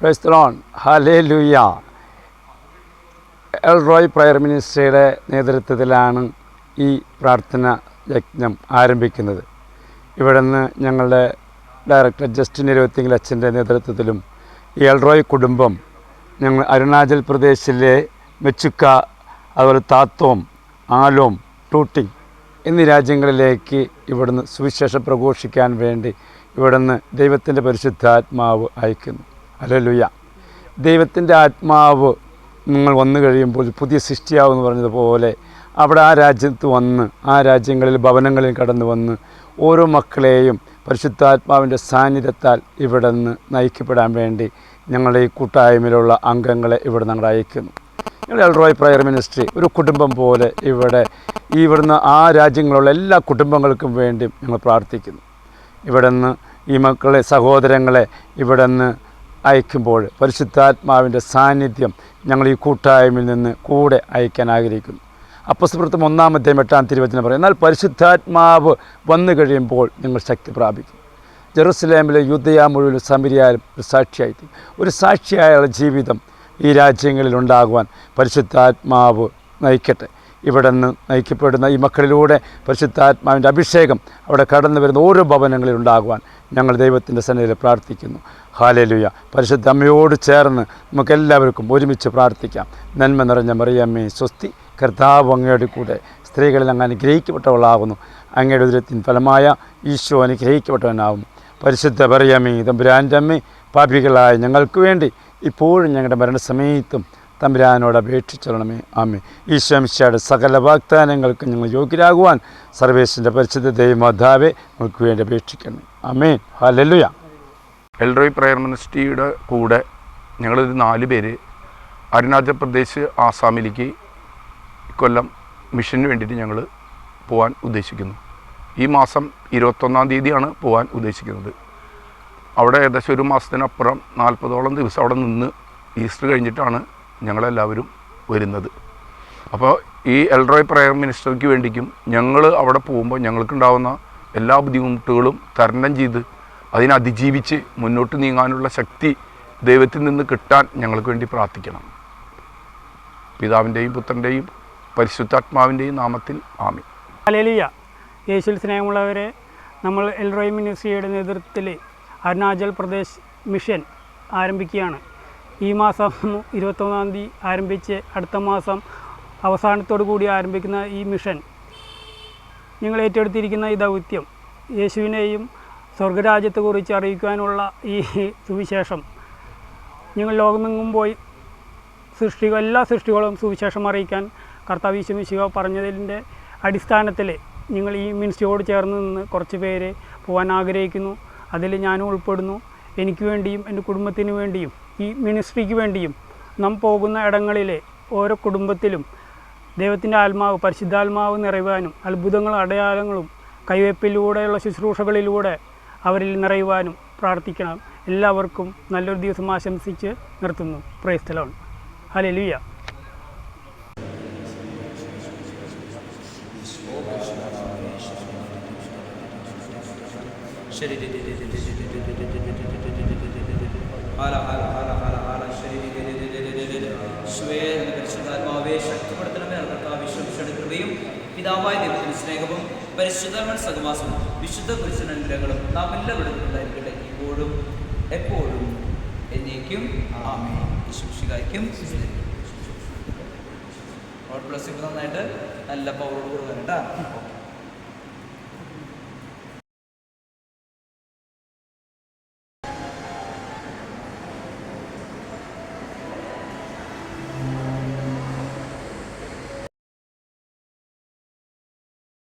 പ്രൈസ്തലോൺ ഹലേ ലുയ L Roy prayer മിനിസ്ട്രിയുടെ നേതൃത്വത്തിലാണ് ഈ പ്രാർത്ഥന യജ്ഞം ആരംഭിക്കുന്നത്. ഇവിടെ നിന്ന് ഞങ്ങളുടെ ഡയറക്ടർ ജസ്റ്റിൻ ഇരുപത്തിങ്കിൽ അച്ഛന്റെ നേതൃത്വത്തിലും ഈ എൽ റോയ് കുടുംബം ഞങ്ങൾ അരുണാചൽ പ്രദേശിലെ മെച്ചുക്ക അതുപോലെ താത്തോം ആലോം ടൂട്ടിങ് എന്നീ രാജ്യങ്ങളിലേക്ക് ഇവിടുന്ന് സുവിശേഷം പ്രഘോഷിക്കാൻ വേണ്ടി ഇവിടുന്ന് ദൈവത്തിന്റെ പരിശുദ്ധാത്മാവ് അയക്കുന്നു. അലലുയ. ദൈവത്തിന്റെ ആത്മാവ് നിങ്ങൾ വന്നു കഴിയുമ്പോൾ പുതിയ സൃഷ്ടിയാവെന്ന് പറഞ്ഞതുപോലെ അവിടെ ആ രാജ്യത്ത് വന്ന് ആ രാജ്യങ്ങളിൽ ഭവനങ്ങളിൽ കടന്നു വന്ന് ഓരോ മക്കളെയും പരിശുദ്ധാത്മാവിന്റെ സാന്നിധ്യത്താൽ ഇവിടെ നിന്ന് നയിക്കപ്പെടാൻ വേണ്ടി ഞങ്ങളുടെ ഈ കൂട്ടായ്മയിലുള്ള അംഗങ്ങളെ ഇവിടെ ഞങ്ങൾ അയക്കുന്നു. ഞങ്ങൾ എൽറോയ് പ്രയർ മിനിസ്ട്രി ഒരു കുടുംബം പോലെ ഇവിടെ ഇവിടുന്ന് ആ രാജ്യങ്ങളുള്ള എല്ലാ കുടുംബങ്ങൾക്കും വേണ്ടി ഞങ്ങൾ പ്രാർത്ഥിക്കുന്നു. ഇവിടെ നിന്ന് ഈ മക്കളെ സഹോദരങ്ങളെ ഇവിടെ നിന്ന് അയക്കുമ്പോൾ പരിശുദ്ധാത്മാവിന്റെ സാന്നിധ്യം ഞങ്ങൾ ഈ കൂട്ടായ്മയിൽ നിന്ന് കൂടെ അയക്കാൻ ആഗ്രഹിക്കുന്നു. അപ്പസ്വൃത്തം ഒന്നാമത്തെയും എട്ടാം തിരുവചനം പറയും എന്നാൽ പരിശുദ്ധാത്മാവ് വന്നു കഴിയുമ്പോൾ നിങ്ങൾ ശക്തി പ്രാപിക്കും. ജെറുസലേമിലെ യുദ്ധയ മുഴുവൻ സമരിയായാലും ഒരു സാക്ഷിയായിട്ട് ഒരു സാക്ഷിയായുള്ള ജീവിതം ഈ രാജ്യങ്ങളിൽ ഉണ്ടാകുവാൻ പരിശുദ്ധാത്മാവ് നയിക്കട്ടെ. ഇവിടെ നിന്ന് നയിക്കപ്പെടുന്ന ഈ മക്കളിലൂടെ പരിശുദ്ധാത്മാവിന്റെ അഭിഷേകം അവിടെ കടന്നു വരുന്ന ഓരോ ഭവനങ്ങളിൽ ഉണ്ടാകുവാൻ ഞങ്ങൾ ദൈവത്തിന്റെ സന്നിധിയിൽ പ്രാർത്ഥിക്കുന്നു. ഹാലലുയ. പരിശുദ്ധ അമ്മയോട് ചേർന്ന് നമുക്കെല്ലാവർക്കും ഒരുമിച്ച് പ്രാർത്ഥിക്കാം. നന്മ നിറഞ്ഞ മറിയമ്മേ സ്വസ്തി കർത്താവ് അങ്ങയുടെ കൂടെ സ്ത്രീകളിൽ അങ്ങ് അനുഗ്രഹിക്കപ്പെട്ടവളാകുന്നു. അങ്ങയുടെ ഉദരത്തിൻ ഫലമായ ഈശോ അനുഗ്രഹിക്കപ്പെട്ടവനാകുന്നു. പരിശുദ്ധ പറയമ്മേ തമ്പുരാന്റെ അമ്മേ പാപികളായ ഞങ്ങൾക്ക് വേണ്ടി ഇപ്പോഴും ഞങ്ങളുടെ മരണസമയത്തും തമ്പുരാനോട് അപേക്ഷിച്ചോളണമേ. ആമേ ഈശ്വംശയുടെ സകല വാഗ്ദാനങ്ങൾക്ക് ഞങ്ങൾ യോഗ്യരാകുവാൻ സർവേശിന്റെ പരിശുദ്ധ ദൈവമാതാവെ നമുക്ക് വേണ്ടി അപേക്ഷിക്കണം ആമേ ഹലലുയ എൽറോയ് പ്രയർ മിനിസ്ട്രിയുടെ കൂടെ ഞങ്ങളൊരു നാല് പേര് അരുണാചൽ പ്രദേശ് ആസാമിലേക്ക് കൊല്ലം മിഷന് വേണ്ടിയിട്ട് ഞങ്ങൾ പോകാൻ ഉദ്ദേശിക്കുന്നു. ഈ മാസം ഇരുപത്തൊന്നാം തീയതിയാണ് പോകാൻ ഉദ്ദേശിക്കുന്നത്. അവിടെ ഏകദേശം ഒരു മാസത്തിനപ്പുറം നാൽപ്പതോളം ദിവസം അവിടെ നിന്ന് ഈസ്റ്റർ കഴിഞ്ഞിട്ടാണ് ഞങ്ങളെല്ലാവരും വരുന്നത്. അപ്പോൾ ഈ എൽഡ്രോയ് പ്രയർ മിനിസ്റ്റർക്ക് വേണ്ടിക്കും ഞങ്ങൾ അവിടെ പോകുമ്പോൾ ഞങ്ങൾക്കുണ്ടാവുന്ന എല്ലാ ബുദ്ധിമുട്ടുകളും തരണം ചെയ്ത് അതിനെ അതിജീവിച്ച് മുന്നോട്ട് നീങ്ങാനുള്ള ശക്തി ദൈവത്തിൽ നിന്ന് കിട്ടാൻ ഞങ്ങൾക്ക് വേണ്ടി പ്രാർത്ഥിക്കണം. പിതാവിന്റെയും പുത്രന്റെയും പരിശുദ്ധാത്മാവിന്റെയും നാമത്തിൽ ആമി അലേലിയ യേശുൽ സ്നേഹമുള്ളവരെ നമ്മൾ എൽറോയ് മിനിസ്ട്രിയുടെ നേതൃത്വത്തിൽ അരുണാചൽ പ്രദേശ് മിഷൻ ആരംഭിക്കുകയാണ്. ഈ മാസം ഇരുപത്തൊന്നാം തീയതി ആരംഭിച്ച് അടുത്ത മാസം അവസാനത്തോടു കൂടി ആരംഭിക്കുന്ന ഈ മിഷൻ നിങ്ങൾ ഏറ്റെടുത്തിരിക്കുന്ന ഈ ദൗത്യം യേശുവിനെയും സ്വർഗരാജ്യത്തെക്കുറിച്ച് അറിയിക്കാനുള്ള ഈ സുവിശേഷം. നിങ്ങൾ ലോകമെങ്ങും പോയി സൃഷ്ടികൾ എല്ലാ സൃഷ്ടികളും സുവിശേഷം അറിയിക്കാൻ കർത്താവ് ഈശോമിശിക പറഞ്ഞതിന്റെ അടിസ്ഥാനത്തിൽ നിങ്ങൾ ഈ മിനിസ്ട്രിയോട് ചേർന്ന് നിന്ന് കുറച്ച് പേര് പോകാൻ ആഗ്രഹിക്കുന്നു. അതിൽ ഞാനും ഉൾപ്പെടുന്നു. എനിക്ക് വേണ്ടിയും എന്റെ കുടുംബത്തിന് വേണ്ടിയും ഈ മിനിസ്ട്രിക്ക് വേണ്ടിയും നാം പോകുന്ന ഇടങ്ങളിലെ ഓരോ കുടുംബത്തിലും ദൈവത്തിന്റെ ആത്മാവ് പരിശുദ്ധാത്മാവ് നിറയുവാനും അത്ഭുതങ്ങളും അടയാളങ്ങളും കൈവയ്പിലൂടെയുള്ള ശുശ്രൂഷകളിലൂടെ അവരിൽ നിറയുവാനും പ്രാർത്ഥിക്കണം എല്ലാവർക്കും നല്ലൊരു ദിവസം ആശംസിച്ച് നിർത്തുന്നു പ്രൈസ്തലോൺ ഹല്ലേലൂയ ഹാല ഹാല ഹാല ഹാല ഹാല ശ്വേ എന്ന പരിശുദ്ധാത്മാവെ ശക്തിപ്പെടുത്തണമേ കർത്താവ് വിശ്വസിയുടെ കൃപയും പിതാവായ ദൈവത്തിന്റെ സ്നേഹവും പരിശുദ്ധമൻ സഹവാസവും വിശുദ്ധ കുരിശൻ അനുഗ്രഹങ്ങളും നാം എല്ലാവരും ഉണ്ടായിരിക്കട്ടെ. ഇപ്പോഴും എപ്പോഴും എന്നേക്കും. ആമേ വിശ്വസിക്കായ്ക്കും ഗോഡ് ബ്ലസ് നന്നായിട്ട് നല്ല പവറോട് കൊടുക്കാൻ കേട്ടാ